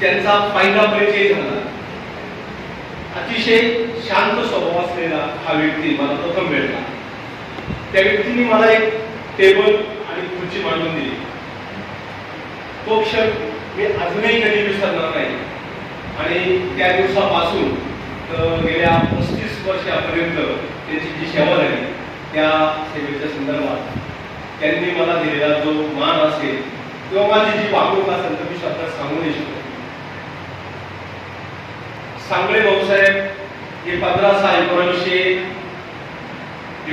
त्यांचा पहिला परिचय झाला. अतिशय शांत स्वभाव असलेला हा व्यक्ती मला प्रथम भेटला. त्या व्यक्तीने मला एक टेबल आणि खुर्ची मांडून दिली. तो क्षण मी अजूनही कधी विसरणार नाही. आणि त्या दिवसापासून गेल्या पस्तीस वर्षापर्यंत त्याची जी सेवा झाली त्या सेवेच्या संदर्भात त्यांनी मला दिलेला जो मान असेल किंवा माझी जी वागणूक असेल तर मी शब्दात सांगू नाही शकतो. सांगळे भाऊसाहेब हे पंधरा सहा एकोणीसशे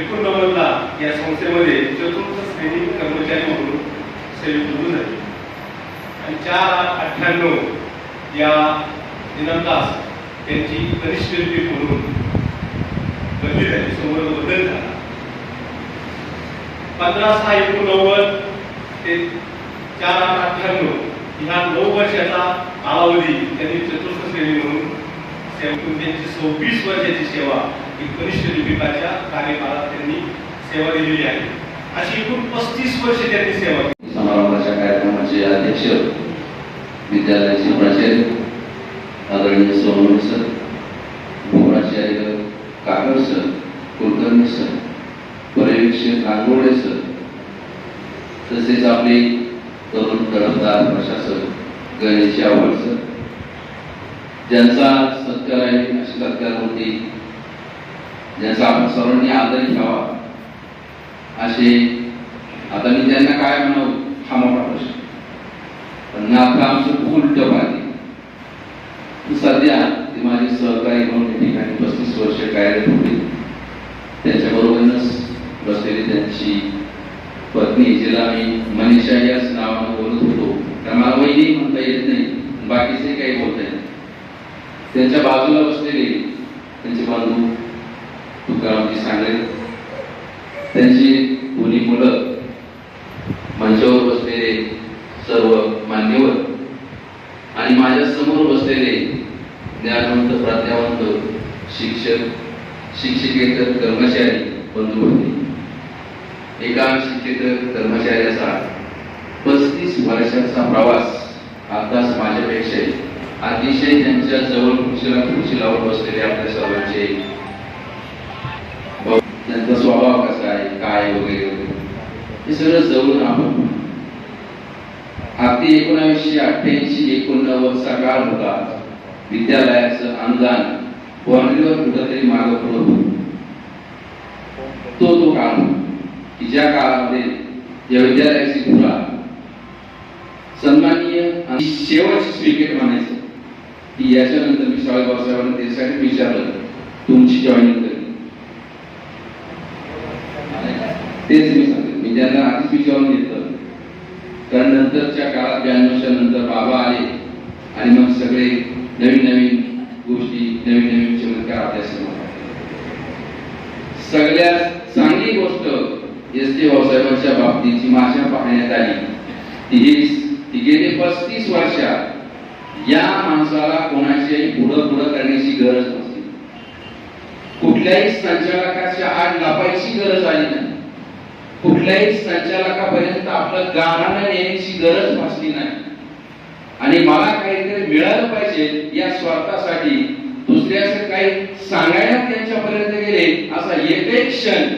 एकोणनव्वदला या संस्थेमध्ये चतुर्थ श्रेणी कर्मचारी म्हणून सेवेत रुजू झाले. आणि चार आठ अठ्ठ्याण्णव या दिनांकास त्यांची कनिष्ठ लिपी म्हणून बदली झाली समोर बदल झाला. पंधरा सहा एकोणनव्वद ते चार आठ अठ्ठ्याण्णव ह्या नऊ वर्षाचा कालावधी त्यांनी चतुर्थ श्रेणी म्हणून त्यांची सव्वीस वर्षाची सेवा ही कनिष्ठ लिपिकाच्या कार्यकाळात त्यांनी सेवा दिलेली आहे. अशी एकूण पस्तीस वर्षे त्यांनी सेवा केली. समारंभाच्या कार्यक्रमाचे अध्यक्ष विद्यालयाचे प्राचार्य आदरणीय सोनवणे सर उपप्राचार्य काकड सर कुलकर्णी सर पर्यवेक्षक नागोडे सर तसेच आपले तरुण तडफदार प्रशासक गणेश आवड सर ज्यांचा सत्कार आहे अशी सत्कार होते ज्यांचा आपण सर्वांनी आदर घ्यावा असे आता मी त्यांना काय म्हणावं हा मोठा प्रश्न. पण आता आमचं उलट पाहिजे सध्या ते माझे सहकारी म्हणून या ठिकाणी पस्तीस वर्ष कार्यरत होते. त्यांच्याबरोबरच बसलेली त्यांची पत्नी जिला मी मनीषा याच नावानं बोलत होतो. तर मला वैदिक म्हणता येत नाही बाकीचे काही बोलता येत नाही. त्यांच्या बाजूला बसलेले त्यांचे बंधू तुकारामजी सांगले. त्यांची दोन्ही मुलं मंचावर बसलेले सर्व मान्यवर आणि माझ्यासमोर बसलेले ज्ञानवंत प्राज्ञावंत शिक्षक शिक्षिकेतर कर्मचारी बंधू होते एका शिक्षेतर कर्मचाऱ्याचा पस्तीस वर्षांचा प्रवास आताच माझ्यापेक्षा अतिशय त्यांच्या जवळ खुर्चीला खुर्ची लावून बसलेले आपल्या सर्वांचे. त्यांचा स्वभाव कसा आहे काय वगैरे हे सगळं जवळून आपण अगदी एकोणावीसशे अठ्ठ्याऐंशी एकोणनव्वद काळ होता. विद्यालयाचं अनुदान बाउंड्रीवर कुठंतरी मागं पडत होत. तो तो काळ की ज्या काळामध्ये या विद्यालयाची धुरा सन्माननीय आणि शेवटची स्वीकृत म्हणायचं. की याच्यानंतर मी शाळा भाऊसाहेबांना त्यासाठी विचारलं तुमची जॉईनिंग कधी? तेच मी सांगते मी त्यांना आधीच विचारून घेतलं. कारण नंतरच्या काळात ब्याण्णवच्या नंतर बाबा आले आणि मग सगळे नवीन नवीन गोष्टी नवीन नवीन चमत्कार अभ्यास सगळ्यात चांगली गोष्ट एस टी भाऊसाहेबांच्या बाबतीची माझ्या पाहण्यात आली ती ही ती गेली पस्तीस वर्षात या माणसाला कोणाच्याही पुढं पुढं करण्याची गरज नसते. कुठल्याही संचालकाच्या आड लापायची गरज आली नाही. कुठल्याही संचालकापर्यंत आपलं गाणं नेण्याची गरज भासली नाही. आणि मला काहीतरी मिळालं पाहिजे या स्वार्थासाठी दुसऱ्याचं काही सांगायला त्यांच्यापर्यंत गेले असा येते क्षण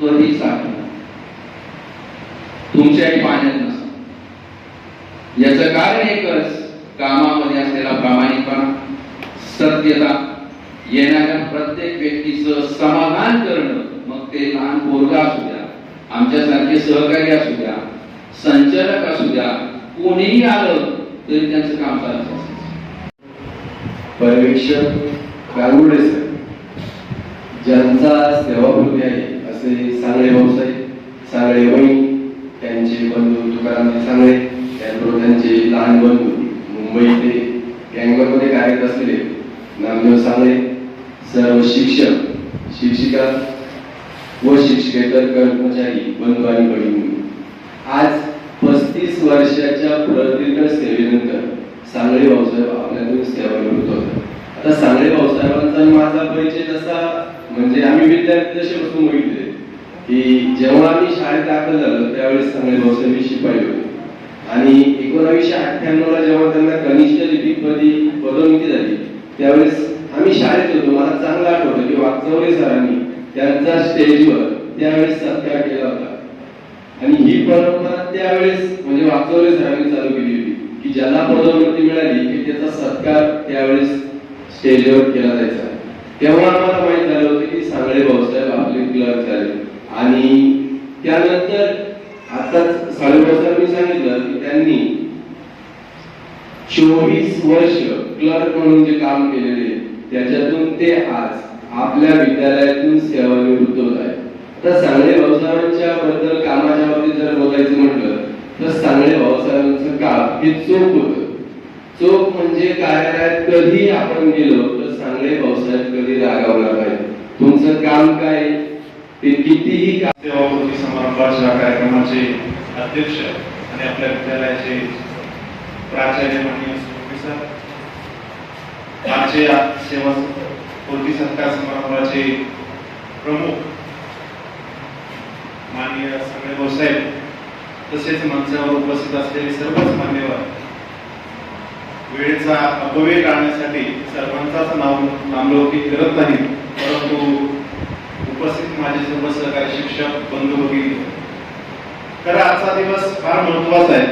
कधी साधला तुमच्याही पाण्यात नसा. याचं कारण एकच कामामध्ये असलेला प्रामाणिकपणा सत्यता येणाऱ्या प्रत्येक व्यक्तीचं समाधान करणं मग ते लहान पोरगा असू द्या आमच्यासारखे सहकारी असू द्या संचालक असू द्या कोणीही आलं तरी त्यांचं काम चालत पर्यवेक्षक गारुडे सर ज्यांचा सेवाभूमी आहे असे सांगळे भाऊसाहेब सांगळे वहिनी त्यांचे बंधू तुकारामजी सांगळे त्याचबरोबर त्यांचे लहान बंधू मुंबई ते गँगवरमध्ये कार्यरत असलेले नामदेव सांगळे सर्व शिक्षक शिक्षिका व शिक्षकेतर कर्मचारी बंधू आणि भगिनी आज पस्तीस वर्षाच्या प्रदीर्घ सेवेनंतर सांगळे भाऊसाहेब आपल्यातून सेवानिवृत्त होतात. आता सांगळे भाऊसाहेबांचा माझा परिचय तसा म्हणजे आम्ही विद्यार्थी दशेपासून बघितले की जेव्हा आम्ही शाळेत दाखल झालो त्यावेळेस सांगळे भाऊसाहेब शिपाई होते. आणि एकोणावीसशे अठ्ठ्याण्णवला जेव्हा त्यांना कनिष्ठ लिपिकपदी पदोन्नती झाली त्यावेळेस आम्ही शाळेत होतो. मला चांगलं आठवतं की वाचवले सरांनी त्यांचा स्टेजवर त्यावेळेस सत्कार केला होता. आणि ही परंपरा त्यावेळेस म्हणजे वाचवले सरांनी चालू केली होती की ज्याला पदोन्नती मिळाली की त्याचा सत्कार त्यावेळेस स्टेजवर केला जायचा. तेव्हा आम्हाला माहीत झालं होतं की सांगळे भाऊसाहेब आपले क्लर्क झाले. आणि त्यानंतर आताच साडेपाच मी सांगितलं की त्यांनी चोवीस वर्ष क्लर्क म्हणून जे काम केलेले त्याच्यातून ते आज आपल्या विद्यालयातून सेवानिवृत्त होत आहे तर सांगले भाऊसाहेबांच्या बद्दल कामाच्या बाबतीत जर बोलायचं म्हटलं तर सांगले भाऊसाहेबांचं काम हे चोख होत. चोख म्हणजे कार्यालयात कधी आपण गेलो तर सांगले भाऊसाहेब कधी रागावणार नाही तुमचं काम काय ते कितीही काम समारंभाच्या कार्यक्रमाचे अध्यक्ष आणि आपल्या विद्यालयाचे प्राचार्य माननीय प्रोफेसर आजचे सेवा पूर्ती सत्कार समारंभाचे प्रमुख माननीय सगळे भाऊसाहेब तसेच मंचावर उपस्थित असलेले सर्वच मान्यवर वेळेचा अपव्यय टाळण्यासाठी सर्वांचाच नाव नामलौकिक करत नाही परंतु माझे सर्व सहकारी शिक्षक बंधू भगिनी खरं आजचा दिवस फार महत्त्वाचा आहे.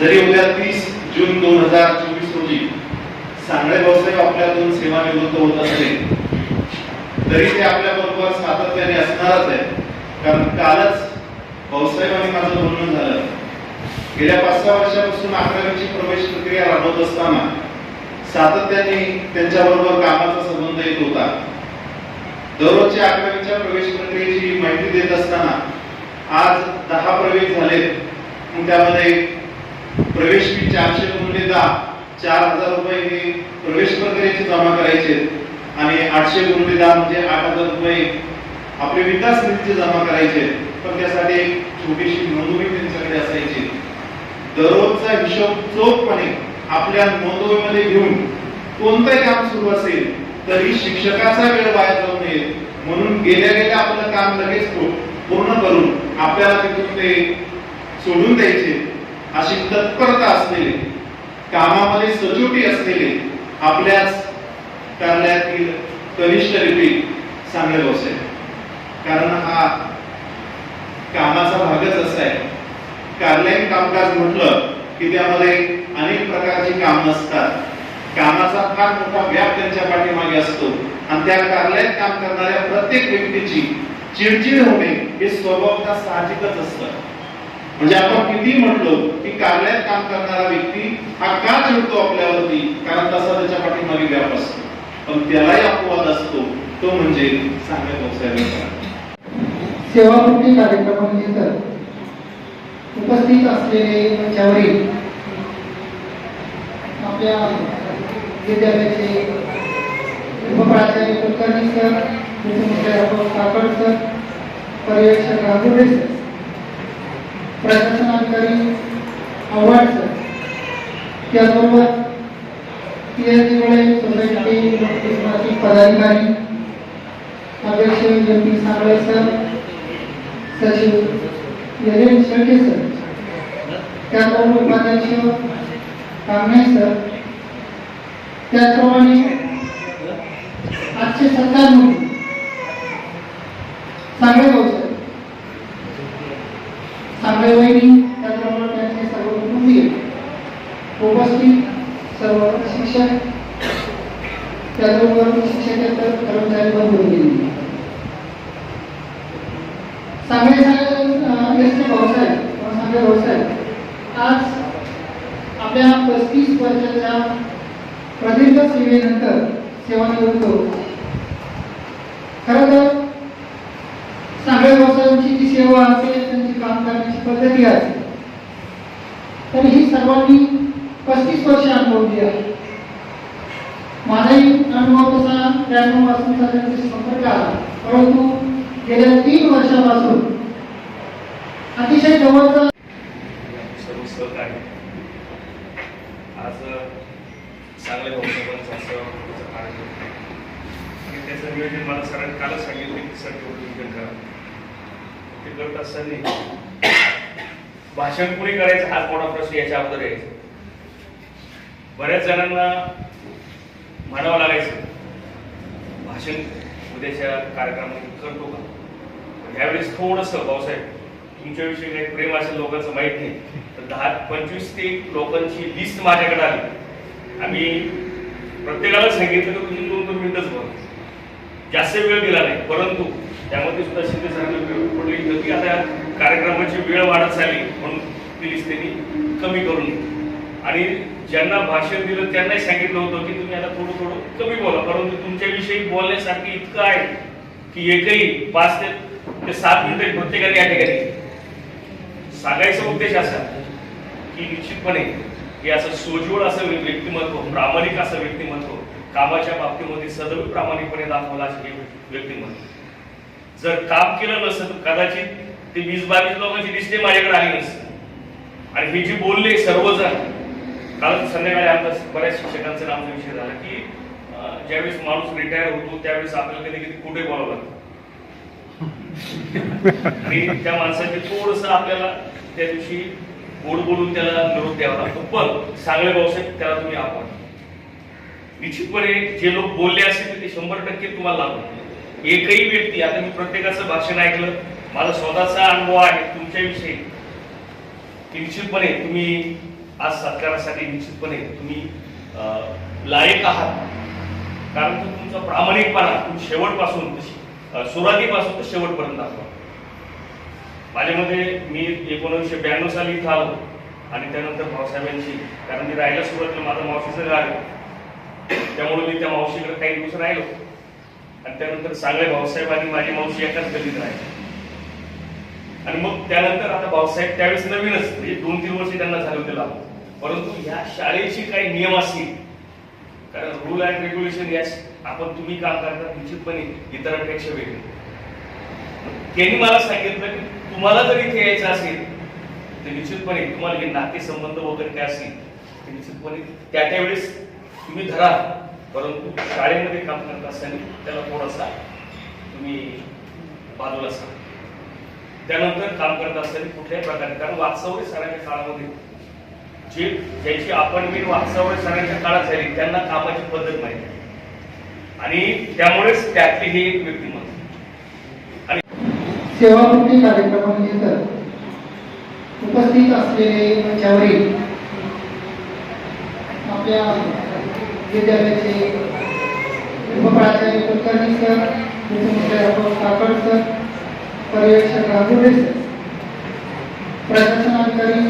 जरी उद्या तीस जून दोन हजार चोवीस रोजी सांगळे भाऊसाहेब आपल्यातून सेवानिवृत्त होत असले तरी ते आपल्या बरोबर सातत्याने असणारच आहे. कारण कालच भाऊसाहेब आणि माझं बोलणं झालं. गेल्या पाच सहा वर्षापासून अकरावीची प्रवेश प्रक्रिया राबवत असताना सातत्याने त्यांच्या बरोबर कामाचा संबंध दररोजच्या अकरावीच्या प्रवेश प्रक्रियेची माहिती देत असताना आज दहा प्रवेश झालेत. मग त्यामध्ये प्रवेश फी चारशे गुणिले दहा चार हजार रुपये हे प्रवेश प्रक्रियेचे जमा करायचे आणि आठशे गुणले दहा म्हणजे आठ हजार रुपये आपले विकास निधीचे जमा करायचे. पण त्यासाठी एक छोटीशी नोंदणी त्यांच्याकडे असायची. दररोजचा हिशोब चोखपणे आपल्या नोंदवहीमध्ये घेऊन कोणतंही काम सुरू असेल तरी शिक्षकाचा वेळ वाया जाऊ नये. म्हणून गेल्या गेल्या आपलं काम लगेच पूर्ण करून आपल्याला तिथून ते सोडून द्यायचे अशी तत्परता असलेले कामामध्ये सचोटी असलेले आपल्याच कार्यालयातील कनिष्ठ लिपिक चांगले बसे. कारण हा कामाचा भागच असा आहे. कार्यालयीन कामकाज म्हटलं की त्यामध्ये अनेक प्रकारची काम असतात. कामाचा फार मोठा व्याप त्यांच्या पाठीमागे असतो. आणि त्या कार्यालयात काम करणाऱ्या प्रत्येक व्यक्तीची चिडचिड होणे हे स्वभावता साहजिकच असतं. म्हणजे आपण किती म्हटलो की कार्यालयात काम करणारा व्यक्ती हा का चिडतो आपल्यावरती? कारण तसा त्याच्या पाठीमागे व्याप असतो. पण त्यालाही अपवाद असतो. तो म्हणजे चांगल्या व्यवसायाचा सेवापूर्ती कार्यक्रमानिमित्त उपस्थित असलेले मंचावरील आपल्या विद्यालयाचे उपप्राचार्य कुलकर्णी सर मुख्याध्यापक काकड सर पर्यवेक्षक राघुरे सर प्रशासनाधिकारी आव्हाड सर. त्याचबरोबर पी एच डी सोसायटी पदाधिकारी अध्यक्ष एम पी सांगळे सर सचिव यजन शेळके सर. त्याचबरोबर उपाध्यक्ष कामणे सर त्याचप्रमाणे आजचे सत्कार म्हणून सांगळे भाऊ सर सांगळे वहिनी त्याचबरोबर त्यांचे सर्व कुटुंबीय उपस्थित सर्व शिक्षक त्याचबरोबर शिक्षकेतर कर्मचारी बंधू भगिनी सांगळे साहेब एस टी भाऊसाहेब किंवा सांगळे भाऊसाहेब आज आपल्या पस्तीस वर्षाच्या प्रदीर्घ सेवेनंतर सेवानिवृत्त होतो खरं तर सांगळे भाऊसाहेबांची जी सेवा असेल त्यांची काम करण्याची पद्धती असेल तर ही सर्वांनी पस्तीस वर्ष अनुभवली आहे. माझाही अनुभव तसा त्र्याण्णव पासूनचा त्यांचा संपर्क आला. परंतु गेल्या तीन वर्षापासून अतिशय जवळचा सर्व सहकार्य. आज चांगले भाऊसाहेबांचा असं आणि त्याचं नियोजन मला सरांनी कालच सांगितलं की सर तेवढं नियोजन करा. ते करत असताना भाषण कुणी करायचं हा मोठा प्रश्न याच्या अगोदर यायचा. बऱ्याच जणांना म्हणावं लागायचं भाषण उद्याच्या कार्यक्रमामध्ये करतो का यावेळेस थोडंसं भाऊसाहेब तुमच्याविषयी काही प्रेम असेल लोकांचं माहीत नाही तर दहा पंचवीस ते लोकांची लिस्ट माझ्याकडे आली. आम्ही प्रत्येकाला सांगितलं की तुम्ही दोन दोन मिनिटच बोला. जास्त वेळ दिला नाही परंतु त्यामध्ये सुद्धा शिंदे सरांनी वेळ पडली होती. की आता कार्यक्रमाची वेळ वाढत चालली म्हणून प्लीज त्यांनी कमी करून आणि ज्यांना भाषण दिलं त्यांनाही सांगितलं होतं की तुम्ही आता थोडं थोडं कमी बोला परंतु तुमच्याविषयी बोलण्यासारखं इतकं आहे की एकही पाच ते ते सात मिनिटं प्रत्येकाने या ठिकाणी सांगायचा उद्देश असा की निश्चितपणे की असं सोज्वळ असं व्यक्तिमत्व प्रामाणिक असं व्यक्तिमत्व कामाच्या बाबतीमध्ये सदैव प्रामाणिकपणे दाखवलं असं व्यक्तिमत्व. जर काम केलं नसतं तर कदाचित ते वीस बावीस लोकांची लिस्टे माझ्याकडे आली नसते. आणि हे जे बोलले सर्वजण काल संध्याकाळी आमचा बऱ्याच शिक्षकांचं नाम विषय झाला की ज्यावेळेस माणूस रिटायर होतो त्यावेळेस आपल्याला कधी कधी कुठे बोलावं लागतं. आणि त्या माणसाचे थोडस आपल्याला त्या दिवशी गोड बोलून त्याला निरोप द्यावा लागतो? पण चांगले भाऊसाहेब त्याला तुम्ही आपण निश्चितपणे जे लोक बोलले असतील तर ते शंभर टक्के तुम्हाला लागू एकही व्यक्ती आता मी प्रत्येकाचं भाषण ऐकलं माझा स्वतःचा अनुभव आहे तुमच्याविषयी. निश्चितपणे तुम्ही आज सत्कारासाठी निश्चितपणे तुम्ही लायक आहात. कारण तो तुमचा प्रामाणिकपणा तुम्ही शेवटपासून सुरुवातीपासून तर शेवटपर्यंत दाखवा. माझ्यामध्ये मी एकोणीसशे ब्याण्णव साली इथं आलो आणि त्यानंतर भाऊसाहेबांची कारण मी राहायला सुरुवातीला माझं मावशीचं घर आहे. त्यामुळे मी त्या मावशीकडे काही दिवस राहिलो. आणि त्यानंतर सांगले भाऊसाहेब आणि माझी मावशी एकाच गल्लीत राहिली. आणि मग त्यानंतर आता भाऊसाहेब त्यावेळेस नवीनच म्हणजे दोन तीन वर्ष त्यांना झाले होते लागू परंतु ह्या शाळेचे काही नियम असतील कारण रूल अँड रेग्युलेशन या आपण तुम्ही काम करता निश्चितपणे इतरांपेक्षा वेगळे. त्यांनी मला सांगितलं की तुम्हाला जर इथे यायचं असेल तर निश्चितपणे तुम्हाला हे नातेसंबंध वगैरे काय असतील ते निश्चितपणे त्या त्यावेळेस तुम्ही धरा. परंतु शाळेमध्ये काम करत असताना त्याला थोडासा तुम्ही बाजूला सांगा. त्यानंतर काम करत असताना कुठल्याही प्रकारे कारण वास्तवरी सरांच्या काळामध्ये जे ज्याची अपॉइंटमेंट वास्तवरी सरांच्या काळात झाली त्यांना कामाची पद्धत माहिती. आणि त्यामुळेच त्यातली हे एक व्यक्ती सेवामुक्ती कार्यक्रमानिमित्त उपस्थित असलेले मंचावरील आपल्या विद्यालयाचे उपप्राचार्य कुलकर्णी सर मुख्यमंत्री काकड सर पर्यवेक्षक राघुरे सर प्रशासनाधिकारी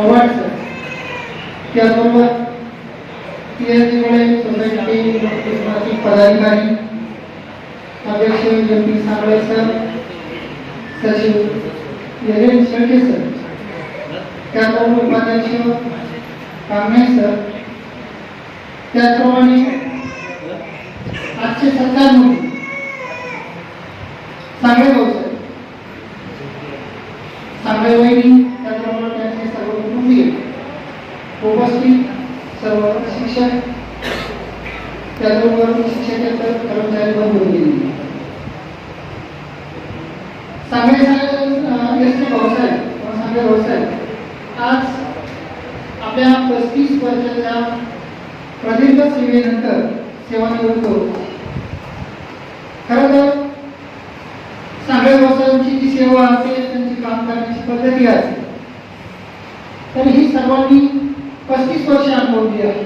आव्हाड सर. त्याचबरोबर पी एच डी सोसायटी पदाधिकारी अध्यक्ष एम पी सांगळे सर सचिव यरेन शेळके सर. त्याचबरोबर उपाध्यक्ष कांगणे सर. त्याचप्रमाणे आजचे सरकारमध्ये म्हणून सांगळे भाऊ सर सांगळे वहिनी त्याचबरोबर त्यांचे सर्व कुटुंबीय उपस्थित सर्व शिक्षक त्याचबरोबर शिक्षकेतर कर्मचारी बंधू भगिनी सांगली साहेब एस टी भाऊसाहेब किंवा सांगली भाऊसाहेब आज आपल्या पस्तीस वर्षाच्या प्रदीर्घ सेवेनंतर सेवानिवृत्त होतो खरं तर सांगळे वर्षांची जी सेवा असेल त्यांची काम करण्याची पद्धती असते. तर ही सर्वांनी पस्तीस वर्ष अनुभवली आहे.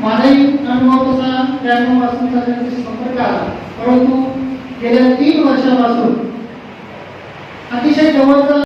माझाही अनुभव तसा त्र्याण्णव पासूनचा त्यांच्याशी संपर्क आला. परंतु गेल्या तीन वर्षापासून अतिशय जवळचा